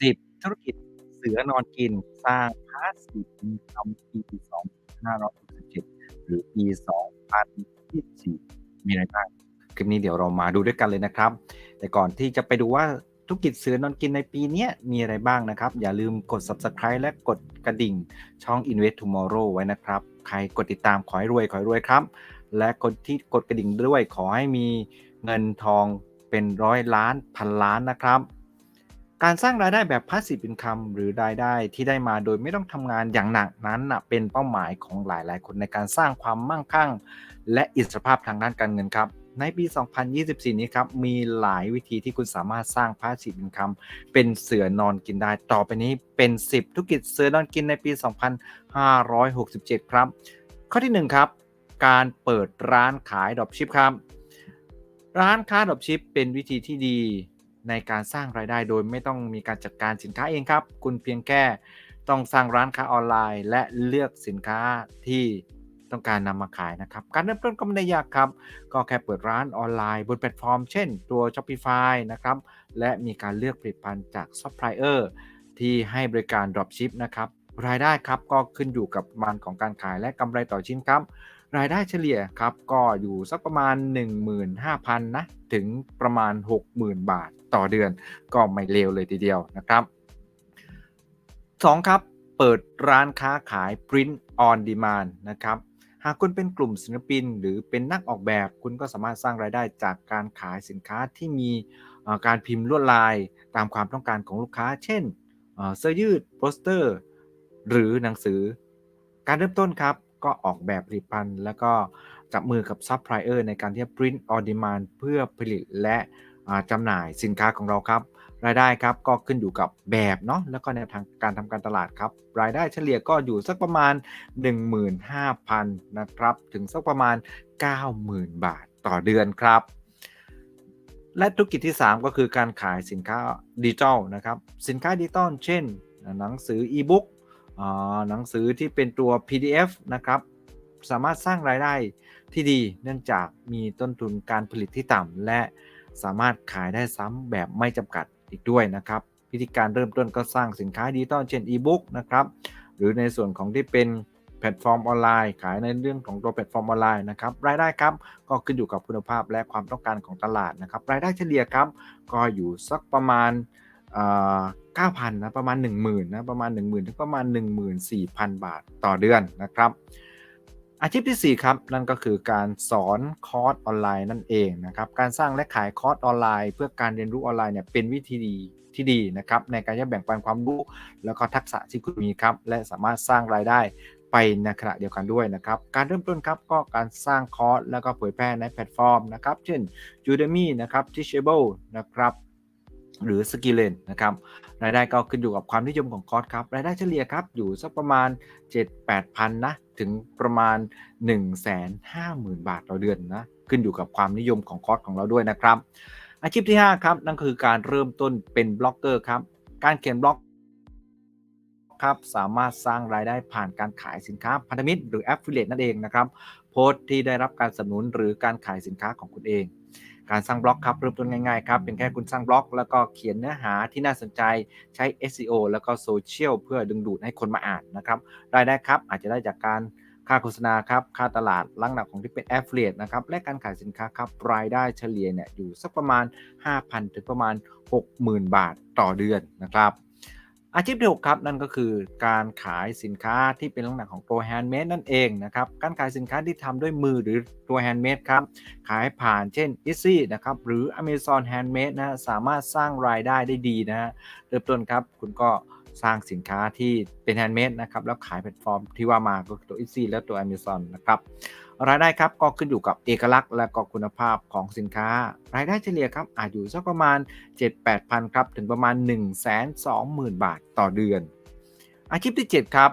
10ธุรกิจเสือนอนกินสร้าง Passive Income ปี2567หรือปี2024มีอะไรบ้างคลิปนี้เดี๋ยวเรามาดูด้วยกันเลยนะครับ แต่ก่อนที่จะไปดูว่าธุรกิจเสือนอนกินในปีนี้มีอะไรบ้างนะครับ อย่าลืมกด Subscribe และกดกระดิ่งช่อง Invest Tomorrow ไว้นะครับ ใครกดติดตามขอให้รวยขอให้รวยครับ และคนที่กดกระดิ่งด้วยขอให้มีเงินทองเป็นร้อยล้านพันล้านนะครับ การสร้างรายได้แบบ Passive Income หรือรายได้ที่ได้มาโดยไม่ต้องทำงานอย่างหนักนั้นนะเป็นเป้าหมายของหลาย ๆ คนในการสร้างความมั่งคั่ง และอิสรภาพทางด้านการเงินครับในปี 2024 นี้ครับ มีหลายวิธีที่คุณสามารถสร้าง Passive Income เป็นเสือนอนกินได้ ต่อไปนี้เป็น 10 ธุรกิจเสือนอนกินในปี 2567 ครับ ข้อที่ 1 ครับ การเปิดร้านขายดรอปชิปครับ ร้านค้าดรอปชิปเป็นวิธีที่ดี ในการสร้างรายได้โดยไม่ต้องมีการจัดการสินค้าเองครับ คุณเพียงแค่ต้องสร้างร้านค้าออนไลน์ และเลือกสินค้าที่ต้องการนำมาขายนะครับ การเริ่มต้นก็ไม่ได้ยากครับ ก็แค่เปิดร้านออนไลน์บนแพลตฟอร์ม เช่นตัว Shopify นะครับ และมีการเลือกผลิตภัณฑ์จากซัพพลายเออร์ที่ให้บริการ Dropship นะครับ รายได้ครับก็ขึ้นอยู่กับประมาณของการขายและกำไรต่อชิ้นครับ รายได้เฉลี่ยครับก็อยู่สักประมาณ 15,000นะถึงประมาณ 60,000 บาทต่อเดือนก็ไม่เลวเลยทีเดียวนะครับ 2 ครับเปิดร้านค้าขาย Print on Demand นะครับหากคุณเป็นกลุ่มศิลปิน หรือเป็นนักออกแบบ คุณก็สามารถสร้างรายได้จากการขายสินค้าที่มีการพิมพ์ลวดลายตามความต้องการของลูกค้า เช่นเอ่อเสื้อยืดโปสเตอร์ หรือหนังสือ การเริ่มต้นครับ ก็ออกแบบผลิตภัณฑ์ แล้วก็จับมือกับซัพพลายเออร์ในการที่จะ print on demand เพื่อผลิตและจำหน่ายสินค้าของเราครับ รายได้ครับก็ขึ้นอยู่กับแบบเนาะแล้วก็แนวทางการทำการตลาดครับ รายได้เฉลี่ยก็อยู่สักประมาณ 15,000นะครับถึงสักประมาณ 90,000 บาทต่อเดือนครับและธุรกิจที่ 3 ก็คือการขายสินค้าดิจิทัลนะครับ สินค้าดิจิทัลเช่น หนังสืออีบุ๊ก หนังสือที่เป็นตัว PDF นะครับ สามารถสร้างรายได้ที่ดี เนื่องจากมีต้นทุนการผลิตที่ต่ำและสามารถขายได้ซ้ำแบบไม่จำกัดอีกด้วยนะครับ วิธีการเริ่มต้นก็สร้างสินค้าดิจิตอลเช่นอีบุ๊กนะครับ หรือในส่วนของที่เป็นแพลตฟอร์มออนไลน์ขายในเรื่องของตัวแพลตฟอร์มออนไลน์นะครับรายได้ครับก็ขึ้นอยู่กับคุณภาพและความต้องการของตลาดนะครับ รายได้เฉลี่ยครับก็อยู่สักประมาณ เก้าพันนะประมาณ 1 0,000นะประมาณ 1 0,000ถึงประมาณ 14,000 บาทต่อเดือนนะครับ อาชีพที่ 4 ครับ นั่นก็คือการสอนคอร์สออนไลน์นั่นเองนะครับการสร้างและขายคอร์สออนไลน์ เพื่อการเรียนรู้ออนไลน์เนี่ยเป็นวิธีดีที่ดีนะครับในการจะแบ่งปันความรู้แล้วก็ทักษะที่คุณมีครับและสามารถสร้างรายได้ไปในขณะเดียวกันด้วยนะครับ การเริ่มต้นครับก็การสร้างคอร์สแล้วก็เผยแพร่ในแพลตฟอร์มนะครับ เช่น Udemy นะครับ Teachable นะครับ หรือ s k i l l e n นะครับรายได้ก็ขึ้นอยู่กับความนิยมของคอร์สครับรายได้เฉลี่ยครับอยู่สักประมาณ 7-8พันนะถึงประมาณ 150,000 บาทต่อเดือนนะขึ้นอยู่กับความนิยมของคอร์สของเราด้วยนะครับ อาชีพที่ 5 ครับ นั่นคือการเริ่มต้นเป็นบล็อกเกอร์ครับ การเขียนบล็อกครับสามารถสร้างรายได้ผ่านการขายสินค้าพันธมิตรหรือ Affiliate นั่นเองนะครับโพสต์ที่ได้รับการสนับสนุนหรือการขายสินค้าของคุณเอง การสร้างบล็อกครับเริ่มต้นง่ายๆครับเป็นแค่คุณสร้างบล็อก แล้วก็เขียนเนื้อหาที่น่าสนใจใช้ SEO แล้วก็โซเชียลเพื่อดึงดูดให้คนมาอ่านนะครับรายได้ครับอาจจะได้จากการค่าโฆษณาครับ ค่าตลาดลักษณะของที่เป็นแอฟเลียตนะครับ และการขายสินค้าครับ รายได้เฉลี่ยเนี่ยอยู่สักประมาณ 5,000 ถึงประมาณ 60,000 บาทต่อเดือนนะครับ อาชีพที่6ครับนั่นก็คือการขายสินค้าที่เป็นลักษณะของตัวแฮนด์เมดนั่นเองนะครับการขายสินค้าที่ทำด้วยมือหรือตัวแฮนด์เมดครับขายผ่านเช่น e ซ y นะครับหรือ Amazon Handmade นะสามารถสร้างรายได้ได้ดีนะฮะเริ่มต้นครับคุณก็ สร้างสินค้าที่เป็นแฮนด์เมดนะครับแล้วขายแพลตฟอร์มที่ว่ามาก็คือตัว e ซ y และตัว Amazon นะครับรายได้ครับก็ขึ้นอยู่กับเอกลักษณ์และก็คุณภาพของสินค้า รายได้เฉลี่ยครับอาจอยู่สักประมาณ 7-8พันครับถึงประมาณ 1 2 0 0 0 0 บาทต่อเดือน อาชีพที่ 7 ครับ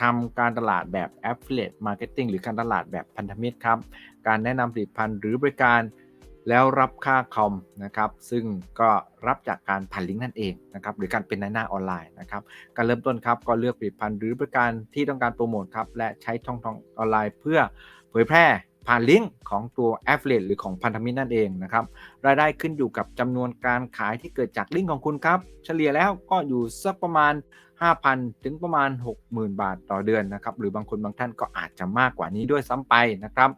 ทำการตลาดแบบ Affiliate Marketing หรือการตลาดแบบพันธมิตรครับ การแนะนำผลิตภัณฑ์หรือบริการ แล้วรับค่าคอมนะครับ ซึ่งก็รับจากการผ่านลิงก์นั่นเองนะครับหรือการเป็นนายหน้าออนไลน์นะครับ การเริ่มต้นครับก็เลือกผลิตภัณฑ์หรือบริการที่ต้องการโปรโมทครับและใช้ช่องทางออนไลน์เพื่อเผยแพร่ผ่านลิงก์ของตัว Affiliate หรือของพันธมิตรนั่นเองนะครับ รายได้ขึ้นอยู่กับจำนวนการขายที่เกิดจากลิงก์ของคุณครับ เฉลี่ยแล้วก็อยู่สักประมาณ 5,000 ถึงประมาณ 60,000 บาทต่อเดือนนะครับ หรือบางคนบางท่านก็อาจจะมากกว่านี้ด้วยซ้ำไปนะครับ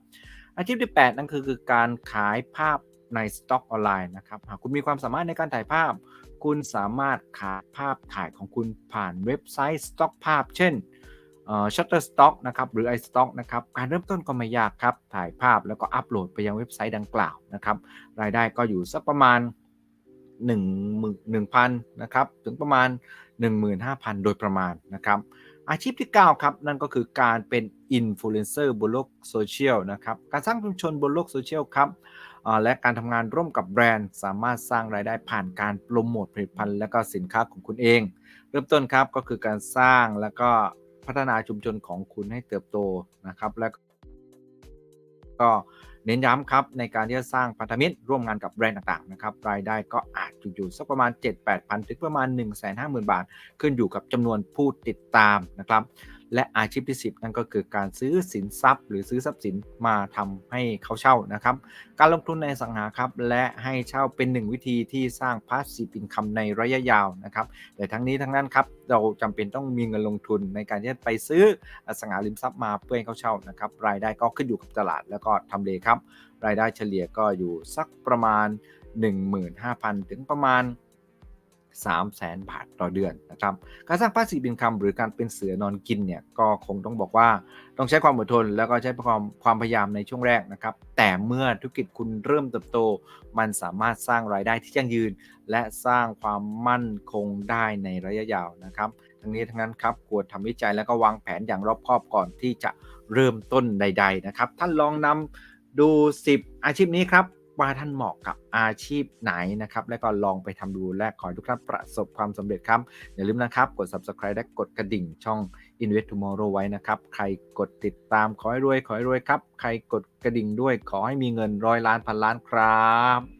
อาชีพที่8นั่นคือคือการขายภาพในสต็อกออนไลน์นะครับหากคุณมีความสามารถในการถ่ายภาพ คุณสามารถขายภาพถ่ายของคุณผ่านเว็บไซต์สต็อกภาพ เช่น Shutterstock นะครับหรือ iStock นะครับการเริ่มต้นก็ไม่ยากครับ ถ่ายภาพแล้วก็อัปโหลดไปยังเว็บไซต์ดังกล่าวนะครับรายได้ก็อยู่สักประมาณ1 1 0 0 0นะครับถึงประมาณ 15,000 โดยประมาณนะครับ อาชีพที่ 9 ครับ นั่นก็คือการเป็นอินฟลูเอนเซอร์บนโลกโซเชียลนะครับการสร้างชุมชนบนโลกโซเชียลครับและการทำงานร่วมกับแบรนด์ สามารถสร้างรายได้ผ่านการโปรโมทผลิตภัณฑ์ และก็สินค้าของคุณเอง เริ่มต้นครับก็คือการสร้างแล้วก็พัฒนาชุมชนของคุณให้เติบโตนะครับ และก็ เน้นย้ำครับในการที่จะสร้างพันธมิตรร่วมงานกับแบรนด์ต่างๆนะครับรายได้ก็อาจอยู่สักประมาณ 7-8พันถึงประมาณ 150,000 บาท ขึ้นอยู่กับจำนวนผู้ติดตามนะครับ และอาชีพที่ 10 นั่นก็คือการซื้อสินทรัพย์ หรือซื้อทรัพย์สินมาทำให้เขาเช่านะครับ การลงทุนในสังหาครับและให้เช่าเป็นหนึ่งวิธีที่สร้างพาสซีฟอินคัมในระยะยาวนะครับแต่ทั้งนี้ทั้งนั้นครับเราจำเป็นต้องมีเงินลงทุนในการที่จะไปซื้ออสังหาริมทรัพย์มาเพื่อให้เขาเช่านะครับรายได้ก็ขึ้นอยู่กับตลาดแล้วก็ทำเลครับรายได้เฉลี่ยก็อยู่สักประมาณ 15,000 ถึงประมาณ 3 0 0แสนบาทต่อเดือนนะครับ การสร้างพาสซีฟอินคัมหรือการเป็นเสือนอนกินเนี่ยก็คงต้องบอกว่าต้องใช้ความอดทน แล้วก็ใช้ความความพยายามในช่วงแรกนะครับ แต่เมื่อธุรกิจคุณเริ่มเติบโต มันสามารถสร้างรายได้ที่ยั่งยืน และสร้างความมั่นคงได้ในระยะยาวนะครับ ทั้งนี้ทั้งนั้นครับควรทำวิจัยแล้วก็วางแผนอย่างรอบคอบก่อนที่จะเริ่มต้นใด ๆนะครับ ท่านลองนำดู 10 อาชีพนี้ครับ ว่าท่านเหมาะกับอาชีพไหนนะครับ และก็ลองไปทำดูและขอให้ทุกท่านประสบความสำเร็จครับ อย่าลืมนะครับ กด subscribe และกดกระดิ่งช่อง Invest Tomorrow ไว้นะครับ ใครกดติดตามขอให้รวยขอให้รวยครับ ใครกดกระดิ่งด้วยขอให้มีเงินร้อยล้านพันล้านครับ